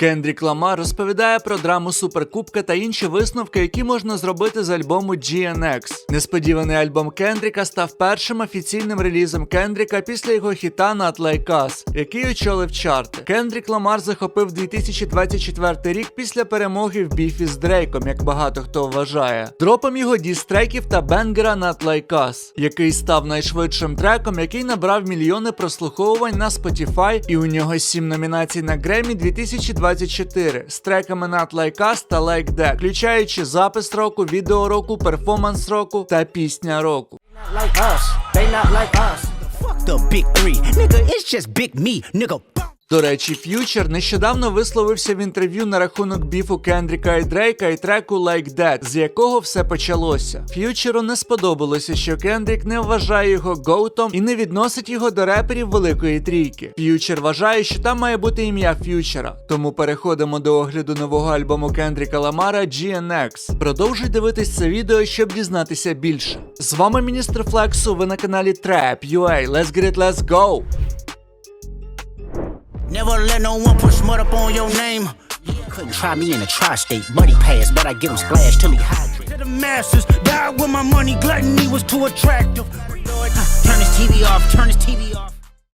Кендрік Ламар розповідає про драму Суперкубка та інші висновки, які можна зробити з альбому GNX. Несподіваний альбом Кендріка став першим офіційним релізом Кендріка після його хіта Not Like який очолив чарти. Кендрік Ламар захопив 2024 рік після перемоги в біфі з Дрейком, як багато хто вважає. Дропом його дістреків та бенгера Not Like який став найшвидшим треком, який набрав мільйони прослуховувань на Spotify, і у нього 7 номінацій на Grammy 2024 з треками Not Like Us та Like That, включаючи запис року, відео року, перформанс року та пісня року. like us. They not like us. Fuck the big three. Nigga, it's just big me, nigga. До речі, Ф'ючер нещодавно висловився в інтерв'ю на рахунок біфу Кендріка і Дрейка і треку Like That, з якого все почалося. Ф'ючеру не сподобалося, що Кендрік не вважає його гоутом і не відносить його до реперів Великої Трійки. Ф'ючер вважає, що там має бути ім'я Ф'ючера. Тому переходимо до огляду нового альбому Кендріка Ламара GNX. Продовжуй дивитись це відео, щоб дізнатися більше. З вами міністр Флексу. Ви на каналі Trap UA. Let's get it, let's go! Never let no one put smut up on your name. Couldn't try me in a tri-state. Buddy pass, but I get him splashed till he hydrate. To the masses, died when my money gluttony was too attractive. Turn his TV off, turn his TV off.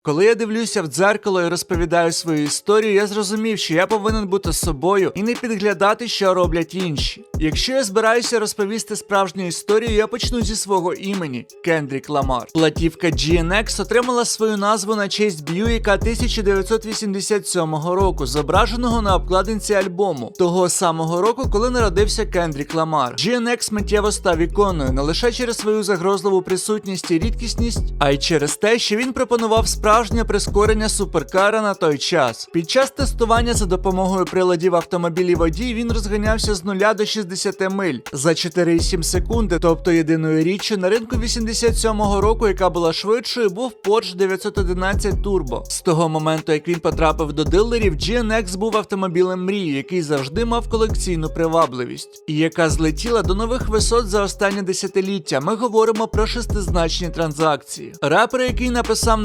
Коли я дивлюся в дзеркало і розповідаю свою історію, я зрозумів, що я повинен бути собою і не підглядати, що роблять інші. Якщо я збираюся розповісти справжню історію, я почну зі свого імені Кендрік Ламар. Платівка GNX отримала свою назву на честь Б'юїка 1987 року, зображеного на обкладинці альбому, того самого року, коли народився Кендрік Ламар. GNX миттєво став іконою не лише через свою загрозливу присутність і рідкісність, а й через те, що він пропонував справжнє прискорення суперкара на той час. Під час тестування за допомогою приладів автомобілів водій він розганявся з 0 до 60 миль за 4,7 секунди. Тобто єдиною річчю на ринку 87-го року, яка була швидшою, був Porsche 911 Turbo. З того моменту, як він потрапив до дилерів, GNX був автомобілем мрії, який завжди мав колекційну привабливість, і яка злетіла до нових висот за останнє десятиліття. Ми говоримо про шестизначні транзакції. Рапер, який написав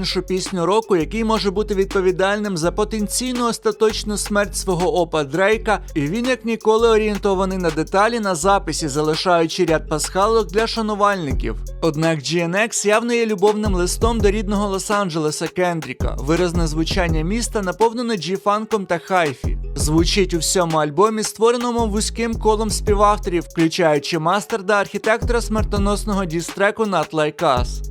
найпопулярнішу пісню року, який може бути відповідальним за потенційну остаточну смерть свого опа Дрейка, і він як ніколи орієнтований на деталі на записі, залишаючи ряд пасхалок для шанувальників. Однак GNX явно є любовним листом до рідного Лос-Анджелеса Кендріка. Виразне звучання міста наповнене джі-фанком та хайфі. Звучить у всьому альбомі, створеному вузьким колом співавторів, включаючи мастерда архітектора смертоносного дістреку Not Like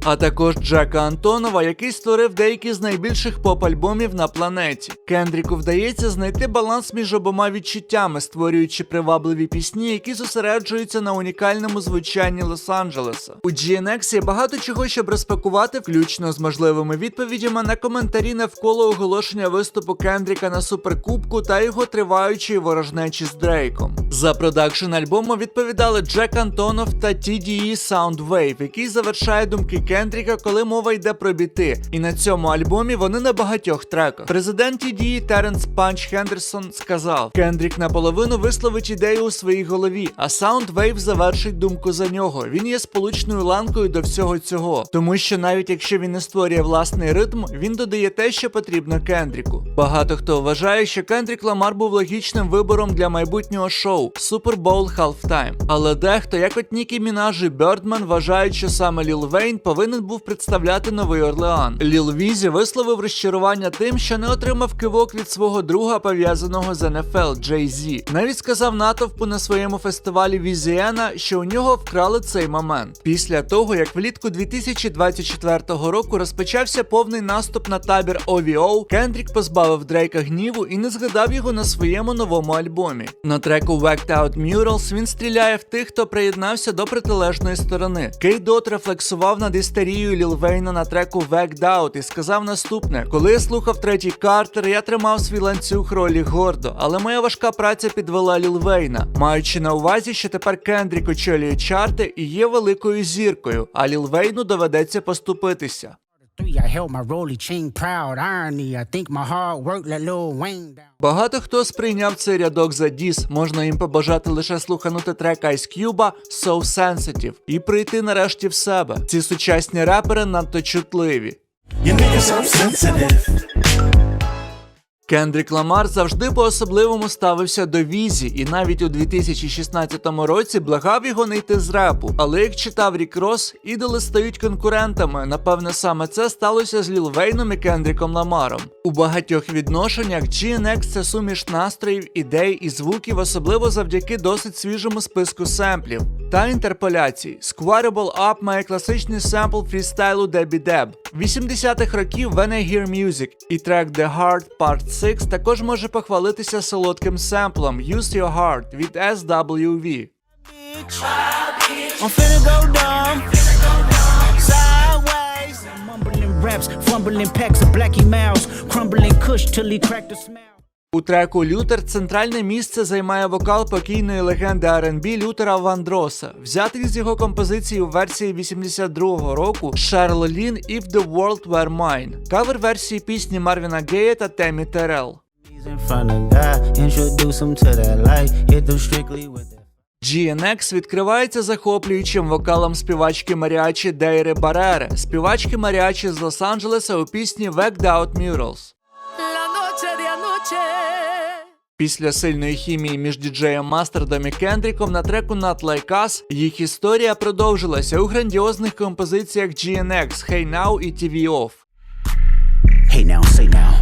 а також Джека Антонова, який створив деякі з найбільших поп-альбомів на планеті. Кендріку вдається знайти баланс між обома відчуттями, створюючи привабливі пісні, які зосереджуються на унікальному звучанні Лос-Анджелеса. У GNX є багато чого, щоб розпакувати, включно з можливими відповідями на коментарі навколо оголошення виступу Кендріка на суперкубку та його триваючої ворожнечі з Дрейком. За продакшн альбому відповідали Джек Антонов та TDE Soundwave, який завершає думки Кендріка, коли мова йде про біти. І на цьому альбомі вони на багатьох треках. Президент TDE Теренс Панч Хендерсон сказав: Кендрік наполовину висловить ідею у своїй голові, а Soundwave завершить думку за нього. Він є сполучною ланкою до всього цього, тому що навіть якщо він не створює власний ритм, він додає те, що потрібно Кендріку. Багато хто вважає, що Кендрік Ламар був логічним вибором для майбутнього шоу Super Bowl Halftime. Але дехто, як от Нікі Мінаж і Бердман, вважають, що саме Ліл Вейн повинен був представляти Новий Орлеан. Ліл Візі висловив розчарування тим, що не отримав кивок від свого друга, пов'язаного з НФЛ Джей Зі. Навіть сказав натовпу на своєму фестивалі Візіена, що у нього вкрали цей момент. Після того, як влітку 2024 року розпочався повний наступ на табір OVO, Кендрік позбавив Дрейка гніву і не згадав його на своєму новому альбомі. На треку Whacked Out Murals він стріляє в тих, хто приєднався до протилежної сторони. Кей Дот рефлексував над істерією Ліл Вейна на треку Whacked Out і сказав наступне: коли я слухав третій Картер, я тримав свій ланцюг ролі гордо, але моя важка праця підвела Ліл Вейна, маючи на увазі, що тепер Кендрік очолює чарти і є великою зіркою, а Ліл Вейну доведеться поступитися. Three, I held my rolly chain proud. Irony, I think my hard work let Lil Wayne down. Багато хто сприйняв цей рядок за діс, можна їм побажати лише слуханути трек Ice Cube So Sensitive і прийти нарешті в себе. Ці сучасні репери надто чутливі. You so sensitive. Кендрік Ламар завжди по-особливому ставився до Візі, і навіть у 2016 році благав його не йти з репу. Але як читав Рік Рос, ідоли стають конкурентами. Напевне, саме це сталося з Ліл Вейном і Кендріком Ламаром. У багатьох відношеннях GNX – це суміш настроїв, ідей і звуків, особливо завдяки досить свіжому списку семплів та інтерполяцій. Squarable Up має класичний семпл фрістайлу Debbie Deb. 80-х років When I Hear Music і трек The Heart Part 6 також може похвалитися солодким семплом Use Your Heart від SWV. Mumbling raps, fumbling packs of Blackie Mouse, crumbling kush till he cracked the smile. У треку Лютер центральне місце займає вокал покійної легенди R&B Лютера Вандроса, взятий з його композиції у версії 82-го року Шарло Лін If the World Were Mine, кавер версії пісні Марвіна Гея та Темі Терел. GNX відкривається захоплюючим вокалом співачки маріачі Дейри Барере, співачки маріачі з Лос-Анджелеса у пісні Whacked Out Murals. Після сильної хімії між діджеєм Мастердом і Кендріком на треку Not Like Us їх історія продовжилася у грандіозних композиціях GNX, Hey Now і TV Off. Hey now, say now.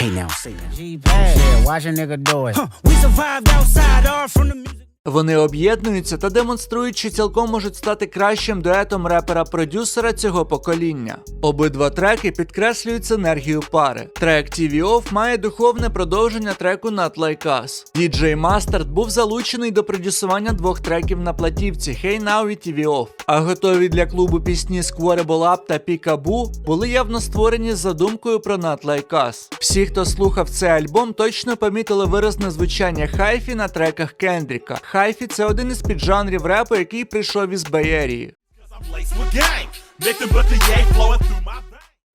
Hey now, say now. G-Pad. Yeah, watch a nigga do it. We survived outside, all from the music. Вони об'єднуються та демонструють, що цілком можуть стати кращим дуетом репера-продюсера цього покоління. Обидва треки підкреслюють синергію пари. Трек TV Off має духовне продовження треку Not Like Us. DJ Mustard був залучений до продюсування двох треків на платівці Hey Now і TV Off. А готові для клубу пісні Squarable Up та Пікабу були явно створені з задумкою про Not Like Us. Всі, хто слухав цей альбом, точно помітили виразне звучання хайфі на треках Кендріка. Хайфі це один із піджанрів репу, який прийшов із Беєрії.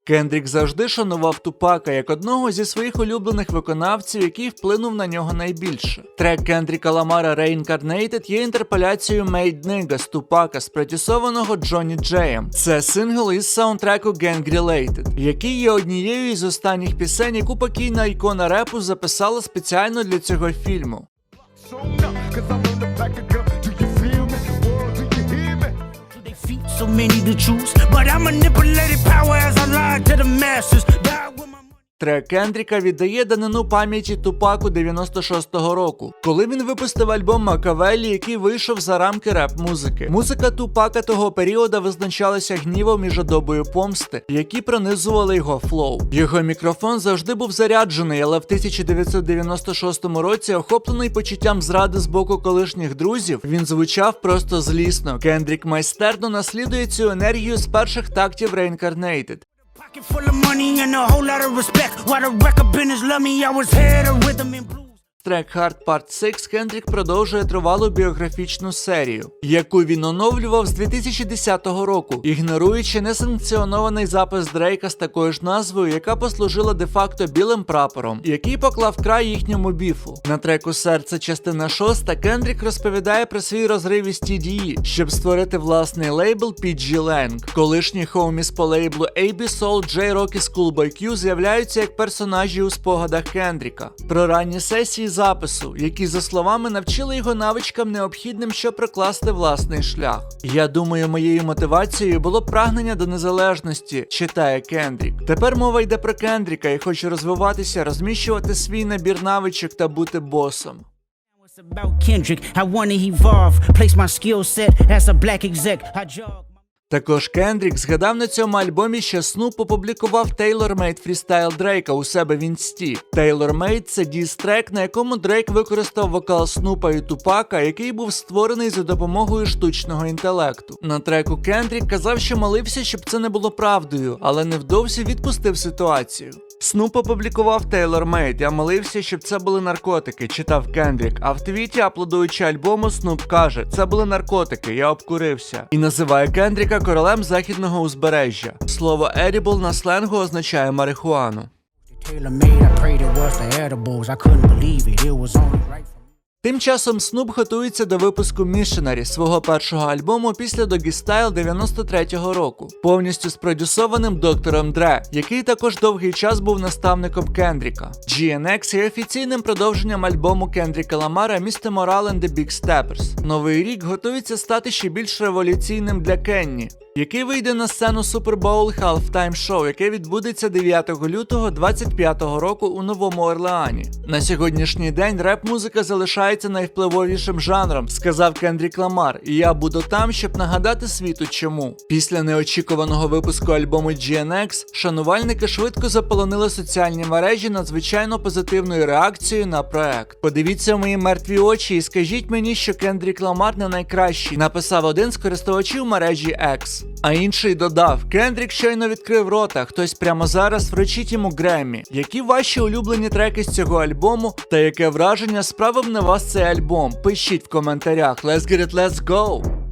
Кендрік завжди шанував Тупака як одного зі своїх улюблених виконавців, який вплинув на нього найбільше. Трек Кендріка Ламара Reincarnated є інтерполяцією Made Nigga з Тупака, спродюсованого Джонні Джеєм. Це сингл із саундтреку Gang Related, який є однією із останніх пісень, яку покійна ікона репу записала спеціально для цього фільму. So many to choose. But I manipulated power as I lied to the masses. Трек Кендріка віддає данину пам'яті Тупаку 96-го року, коли він випустив альбом Макавелі, який вийшов за рамки реп-музики. Музика Тупака того періоду визначалася гнівом і жадобою помсти, які пронизували його флоу. Його мікрофон завжди був заряджений, але в 1996 році, охоплений почуттям зради з боку колишніх друзів, він звучав просто злісно. Кендрік майстерно наслідує цю енергію з перших тактів Reincarnated. Pocket full of money and a whole lot of respect. While the record business love me, I was head of rhythm and blues. Трек Hard Part 6 Кендрік продовжує тривалу біографічну серію, яку він оновлював з 2010 року, ігноруючи несанкціонований запис Дрейка з такою ж назвою, яка послужила де-факто білим прапором, який поклав край їхньому біфу. На треку Серце частина 6 Кендрік розповідає про свій розрив із TDE, щоб створити власний лейбл PG Lang. Колишні хоуміс по лейблу AB Soul, J Rock і Schoolboy Q з'являються як персонажі у спогадах Кендріка. Про ранні сесії запису, які, за словами, навчили його навичкам необхідним, щоб прокласти власний шлях. Я думаю, моєю мотивацією було прагнення до незалежності, читає Кендрік. Тепер мова йде про Кендріка і хоче розвиватися, розміщувати свій набір навичок та бути босом. About Kendrick. I wanna evolve. Place my skill set as a black exec. I jog. Також Кендрік згадав на цьому альбомі, що Снуп опублікував TaylorMade фрістайл Дрейка у себе в інсті. TaylorMade – це діс-трек, на якому Дрейк використав вокал Снупа і Тупака, який був створений за допомогою штучного інтелекту. На треку Кендрік казав, що молився, щоб це не було правдою, але невдовзі відпустив ситуацію. Снуп опублікував Тейлор Мейд. я молився, щоб це були наркотики, читав Кендрік. А в твіті, аплодуючи альбому, Снуп каже: це були наркотики, я обкурився. І називає Кендріка королем західного узбережжя. Слово edible на сленгу означає марихуану. Тим часом Снуп готується до випуску Missionary, свого першого альбому після Doggy Style 93-го року, повністю спродюсованим доктором Дре, який також довгий час був наставником Кендріка. GNX є офіційним продовженням альбому Кендріка Ламара Mr. Morale and the Big Steppers. Новий рік готується стати ще більш революційним для Кенні. Який вийде на сцену Super Bowl Halftime Show, яке відбудеться 9 лютого 25-го року у Новому Орлеані. На сьогоднішній день реп-музика залишається найвпливовішим жанром, сказав Кендрік Ламар, і я буду там, щоб нагадати світу чому. Після неочікуваного випуску альбому GNX шанувальники швидко заполонили соціальні мережі надзвичайно позитивною реакцією на проект. Подивіться в мої мертві очі і скажіть мені, що Кендрік Ламар не найкращий, написав один з користувачів мережі X. А інший додав: Кендрік щойно відкрив рота, хтось прямо зараз вручить йому Греммі. Які ваші улюблені треки з цього альбому та яке враження справив на вас цей альбом? Пишіть в коментарях. Let's get it, let's go!